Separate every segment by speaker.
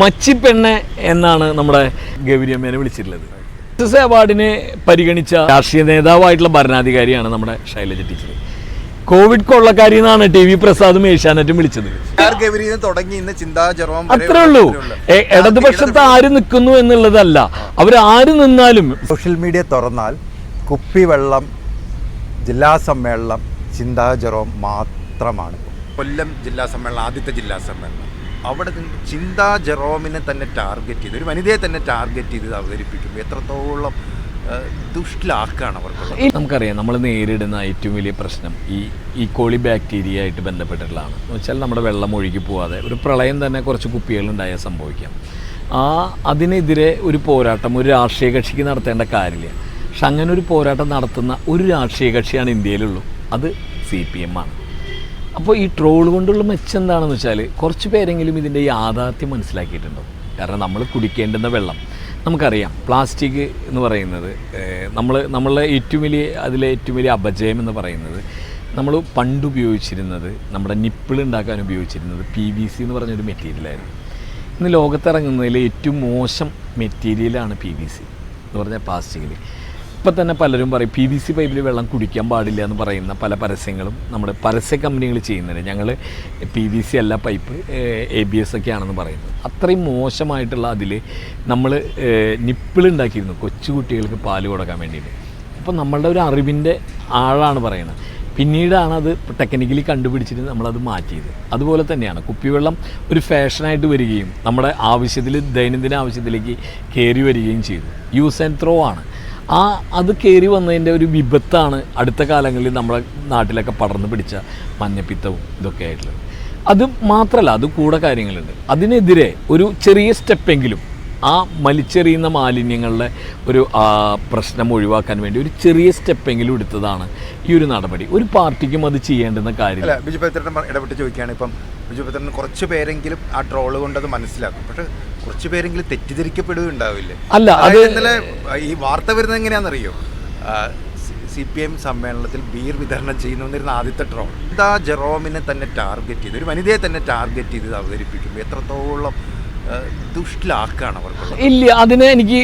Speaker 1: മച്ചിപ്പെണ്ണെ എന്നാണ് നമ്മുടെ ഗൗരിയമ്മേനെ വിളിച്ചിട്ടുള്ളത്. എസ് അവാർഡിനെ പരിഗണിച്ച രാഷ്ട്രീയ നേതാവായിട്ടുള്ള ഭരണാധികാരിയാണ് നമ്മുടെ ശൈലജ ടീച്ചർ. കോവിഡ് കൊള്ളക്കാരി എന്നാണ് ടി വി പ്രസാദും ഏഷ്യാനെറ്റും വിളിച്ചത്.
Speaker 2: ആർ തുടങ്ങി ഇന്ന് ചിന്താ വരെ
Speaker 1: അത്രേ ഉള്ളൂ. ഇടതുപക്ഷത്ത് ആര് നിൽക്കുന്നു എന്നുള്ളതല്ല. അവർ ആര് നിന്നാലും
Speaker 3: സോഷ്യൽ മീഡിയ തുറന്നാൽ കുപ്പി വെള്ളം ജില്ലാ സമ്മേളനം ചിന്താജറോം മാത്രമാണ്.
Speaker 2: കൊല്ലം ജില്ലാ സമ്മേളനം ആദ്യത്തെ ജില്ലാ സമ്മേളനം. അവിടെ ചിന്താ ജെറോമിനെ തന്നെ ടാർഗറ്റ് ചെയ്ത് ഒരു വനിതയെ തന്നെ ടാർഗറ്റ് ചെയ്ത് അവതരിപ്പിക്കും എത്രത്തോളം ആ, ദുഷ്ടിലാക്കാണ് അവർക്കുള്ളത്.
Speaker 1: നമുക്കറിയാം നമ്മൾ നേരിടുന്ന ഏറ്റവും വലിയ പ്രശ്നം ഈ ഈ കോളി ബാക്ടീരിയ ആയിട്ട് ബന്ധപ്പെട്ടിട്ടുള്ളതാണ്. എന്ന് വെച്ചാൽ നമ്മുടെ വെള്ളം ഒഴുകി പോവാതെ ഒരു പ്രളയം തന്നെ കുറച്ച് കുപ്പികളുണ്ടായാൽ സംഭവിക്കാം. ആ അതിനെതിരെ ഒരു പോരാട്ടം ഒരു രാഷ്ട്രീയ കക്ഷിക്ക് നടത്തേണ്ട കാര്യമില്ല. പക്ഷെ അങ്ങനെ ഒരു പോരാട്ടം നടത്തുന്ന ഒരു രാഷ്ട്രീയ കക്ഷിയാണ് ഇന്ത്യയിലുള്ളൂ. അത് സി പി എം ആണ്. അപ്പോൾ ഈ ട്രോൾ കൊണ്ടുള്ള മെച്ചം എന്താണെന്ന് വെച്ചാൽ കുറച്ച് പേരെങ്കിലും ഇതിന്റെ യാഥാർത്ഥ്യം മനസ്സിലാക്കിയിട്ടുണ്ടോ കാരണം നമ്മൾ കുടിക്കേണ്ടുന്ന വെള്ളം. നമുക്കറിയാം പ്ലാസ്റ്റിക് എന്ന് പറയുന്നത് നമ്മൾ നമ്മളെ ഏറ്റവും വലിയ അതിലെ ഏറ്റവും വലിയ അപജയം എന്ന് പറയുന്നത് നമ്മൾ പണ്ട് ഉപയോഗിച്ചിരുന്നത് നമ്മുടെ നിപ്പിൾ ഉണ്ടാക്കാൻ ഉപയോഗിച്ചിരുന്നത് പി വി സി എന്ന് പറഞ്ഞൊരു മെറ്റീരിയലായിരുന്നു ഇന്ന് ലോകത്തിറങ്ങുന്നതിൽ ഏറ്റവും മോശം മെറ്റീരിയലാണ് പി വി സി എന്ന് പറഞ്ഞാൽ പ്ലാസ്റ്റിക്കിൽ ഇപ്പം തന്നെ പലരും പറയും പി വി സി പൈപ്പിൽ വെള്ളം കുടിക്കാൻ പാടില്ല എന്ന് പറയുന്ന പല പരസ്യങ്ങളും നമ്മുടെ പരസ്യ കമ്പനികൾ ചെയ്യുന്നുണ്ട്. ഞങ്ങൾ പി വി സി അല്ല പൈപ്പ് എ ബി എസ് ഒക്കെ ആണെന്ന് പറയുന്നത്. അത്രയും മോശമായിട്ടുള്ള അതിൽ നമ്മൾ നിപ്പിൾ ഉണ്ടാക്കിയിരുന്നു കൊച്ചുകുട്ടികൾക്ക് പാൽ കൊടുക്കാൻ വേണ്ടിയിട്ട്. അപ്പോൾ നമ്മളുടെ ഒരു അറിവിന്റെ ആളാണ് പറയുന്നത്. പിന്നീടാണ് അത് ടെക്നിക്കലി കണ്ടുപിടിച്ചിട്ട് നമ്മളത് മാറ്റിയത്. അതുപോലെ തന്നെയാണ് കുപ്പിവെള്ളം ഒരു ഫാഷനായിട്ട് വരികയും നമ്മുടെ ആവശ്യത്തിൽ ദൈനംദിന ആവശ്യത്തിലേക്ക് കയറി വരികയും ചെയ്തു. യൂസ് ആൻഡ് ത്രോ ആണ്. ആ അത് കയറി വന്നതിന്റെ ഒരു വിപത്താണ് അടുത്ത കാലങ്ങളിൽ നമ്മുടെ നാട്ടിലൊക്കെ പടർന്നു പിടിച്ച മഞ്ഞപ്പിത്തവും ഇതൊക്കെ ആയിട്ടുള്ളത്. അത് മാത്രമല്ല അത് കൂടെ കാര്യങ്ങളുണ്ട്. അതിനെതിരെ ഒരു ചെറിയ സ്റ്റെപ്പെങ്കിലും ആ വലിച്ചെറിയുന്ന മാലിന്യങ്ങളുടെ ഒരു പ്രശ്നം ഒഴിവാക്കാൻ വേണ്ടി ഒരു ചെറിയ സ്റ്റെപ്പെങ്കിലും എടുത്തതാണ് ഈ ഒരു നടപടി. ഒരു പാർട്ടിക്കും അത് ചെയ്യേണ്ടുന്ന കാര്യമില്ല
Speaker 2: ബിജു പത്രൻ ഇടപെട്ട് ചോദിക്കുകയാണ് ഇപ്പം ബിജു പത്രൻ കുറച്ച് പേരെങ്കിലും ആ ട്രോൾ കൊണ്ടത് മനസ്സിലാക്കും. പക്ഷെ കുറച്ച് പേരെങ്കിലും തെറ്റിദ്ധരിക്കപ്പെടുകയുണ്ടാവില്ലേ?
Speaker 1: അല്ല, അത്
Speaker 2: ഇന്നലെ ഈ വാർത്ത വരുന്നത് എങ്ങനെയാണെന്നറിയോ? സി പി എം സമ്മേളനത്തിൽ ബീർ വിതരണം ചെയ്യുന്നു എന്നിരുന്ന ആദ്യത്തെ ട്രോൾ. എന്താ ജെറോമിനെ തന്നെ ടാർഗറ്റ് ചെയ്ത് ഒരു വനിതയെ തന്നെ ടാർഗറ്റ് ചെയ്ത് അവതരിപ്പിക്കുമ്പോൾ എത്രത്തോളം ദുഷ്ടിലാക്കാണ്
Speaker 1: ഇല്ല അതിന് എനിക്ക്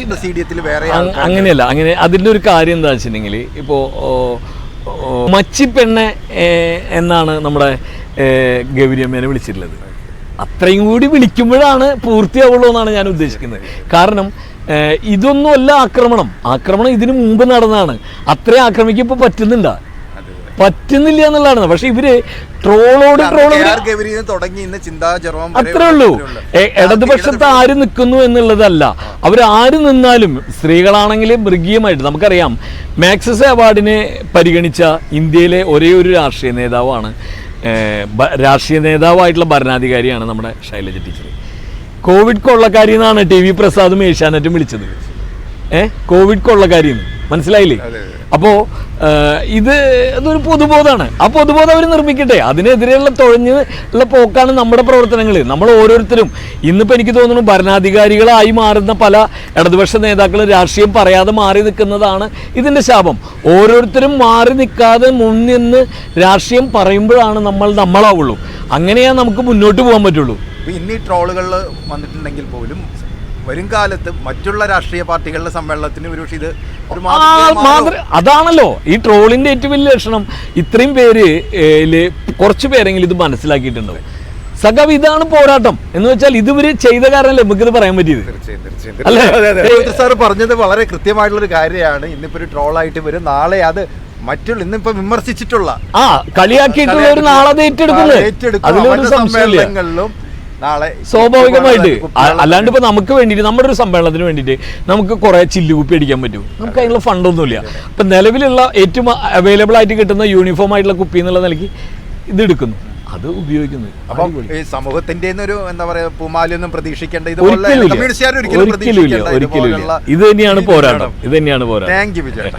Speaker 2: വേറെ
Speaker 1: അങ്ങനെയല്ല അങ്ങനെ അതിന്റെ ഒരു കാര്യം എന്താ വെച്ചിട്ടുണ്ടെങ്കിൽ ഇപ്പോൾ മച്ചിപ്പെണ്ണ എന്നാണ് നമ്മുടെ ഗൗരിയമ്മേനെ വിളിച്ചിട്ടുള്ളത്. അത്രയും കൂടി വിളിക്കുമ്പോഴാണ് പൂർത്തിയാവുള്ളൂ എന്നാണ് ഞാൻ ഉദ്ദേശിക്കുന്നത്. കാരണം ഇതൊന്നുമല്ല ആക്രമണം. ആക്രമണം ഇതിനു മുമ്പ് നടന്നതാണ്. അത്രയും ആക്രമിക്കപ്പോൾ പറ്റുന്നുണ്ടോ. പറ്റുന്നില്ല എന്നുള്ളതാണ്. പക്ഷെ ഇവർ ട്രോളോട്
Speaker 2: നിന്ന് തുടങ്ങി ഇന്ന് ചിന്താ വരെ
Speaker 1: അത്രേ ഉള്ളൂ.
Speaker 2: ഉള്ള-
Speaker 1: ഇടതുപക്ഷത്ത് ആര് നിൽക്കുന്നു എന്നുള്ളതല്ല. അവർ ആര് നിന്നാലും സ്ത്രീകളാണെങ്കിൽ മൃഗീയമായിട്ട് നമുക്കറിയാം. മാക്സസ് അവാർഡിനെ പരിഗണിച്ച ഇന്ത്യയിലെ ഒരേ ഒരു രാഷ്ട്രീയ നേതാവാണ് രാഷ്ട്രീയ നേതാവായിട്ടുള്ള ഭരണാധികാരിയാണ് നമ്മുടെ ശൈലജ ടീച്ചർ. കോവിഡ് കൊള്ളക്കാരി എന്നാണ് ടി വി പ്രസാദും ഏഷ്യാനെറ്റും വിളിച്ചത്. ഏഹ് കോവിഡ് കൊള്ളക്കാരി എന്ന് മനസ്സിലായില്ലേ. അപ്പോൾ ഇത് ഇതൊരു പൊതുബോധമാണ്. ആ പൊതുബോധം അവർ നിർമ്മിക്കട്ടെ. അതിനെതിരെയുള്ള തുഴഞ്ഞ് ഉള്ള പോക്കാണ് നമ്മുടെ പ്രവർത്തനങ്ങൾ നമ്മൾ ഓരോരുത്തരും ഇന്നിപ്പോൾ എനിക്ക് തോന്നുന്നു ഭരണാധികാരികളായി മാറുന്ന പല ഇടതുപക്ഷ നേതാക്കൾ രാഷ്ട്രീയം പറയാതെ മാറി നിൽക്കുന്നതാണ് ഇതിന്റെ ശാപം. ഓരോരുത്തരും മാറി നിൽക്കാതെ മുന്നിന്ന് രാഷ്ട്രീയം പറയുമ്പോഴാണ് നമ്മൾ നമ്മളാവുള്ളൂ. അങ്ങനെയാ നമുക്ക് മുന്നോട്ട് പോകാൻ പറ്റുള്ളൂ.
Speaker 2: അപ്പൊ ഇന്ന് ഈ ട്രോളുകളിൽ വന്നിട്ടുണ്ടെങ്കിൽ പോലും വരും കാലത്ത് മറ്റുള്ള രാഷ്ട്രീയ പാർട്ടികളുടെ സമ്മേളനത്തിന് ഒരുപക്ഷെ ഇത്
Speaker 1: അതാണല്ലോ. ഈ ട്രോളിന്റെ ഏറ്റവും വലിയ ലക്ഷണം. ഇത്രയും പേര് കുറച്ച് പേരെങ്കിലും ഇത് മനസ്സിലാക്കിയിട്ടുണ്ടാവും സഖാവ് ഇതാണ് പോരാട്ടം. എന്ന് വെച്ചാൽ ഇതുവരെ ചെയ്ത കാരണമല്ലേ നമുക്കിത് പറയാൻ പറ്റിയത്?
Speaker 2: തീർച്ചയായും, സാർ പറഞ്ഞത് വളരെ കൃത്യമായിട്ടുള്ള ഒരു കാര്യമാണ്. ഇന്നിപ്പോ ഒരു ട്രോളായിട്ട് വരും. നാളെ അത് മറ്റുള്ള ഇന്നിപ്പോ വിമർശിച്ചിട്ടുള്ള
Speaker 1: ആ കളിയാക്കിയിട്ടുള്ള ഒരു നാളെ ഏറ്റെടുക്കുന്നത്.
Speaker 2: ഏറ്റെടുക്കും.
Speaker 1: അതിലൊരു
Speaker 2: സമ്മേളനങ്ങളിലും നാളെ
Speaker 1: സ്വാഭാവികമായിട്ട്. അല്ലാണ്ട് ഇപ്പൊ നമുക്ക് വേണ്ടിയിട്ട് നമ്മുടെ ഒരു സമ്മേളനത്തിന് വേണ്ടിയിട്ട് നമുക്ക് കുറെ ചില്ലുകുപ്പി അടിക്കാൻ പറ്റും. നമുക്ക് അതിനുള്ള ഫണ്ടൊന്നുമില്ല. അപ്പൊ നിലവിലുള്ള ഏറ്റവും അവൈലബിൾ ആയിട്ട് കിട്ടുന്ന യൂണിഫോം ആയിട്ടുള്ള കുപ്പി എന്നുള്ള നിലയ്ക്ക് ഇത് എടുക്കുന്നു. അത് ഉപയോഗിക്കുന്നു.
Speaker 2: അപ്പം ഈ സമൂഹത്തിന്റെ ഒരു എന്താ പറയാ പൂമാലൊന്നും പ്രതീക്ഷിക്കേണ്ട ഇതുപോലെ ഒരിക്കലും
Speaker 1: ഇത് തന്നെയാണ് പോരാട്ടം. ഇത് തന്നെയാണ് പോരാട്ടം.
Speaker 2: Thank you Vijaya.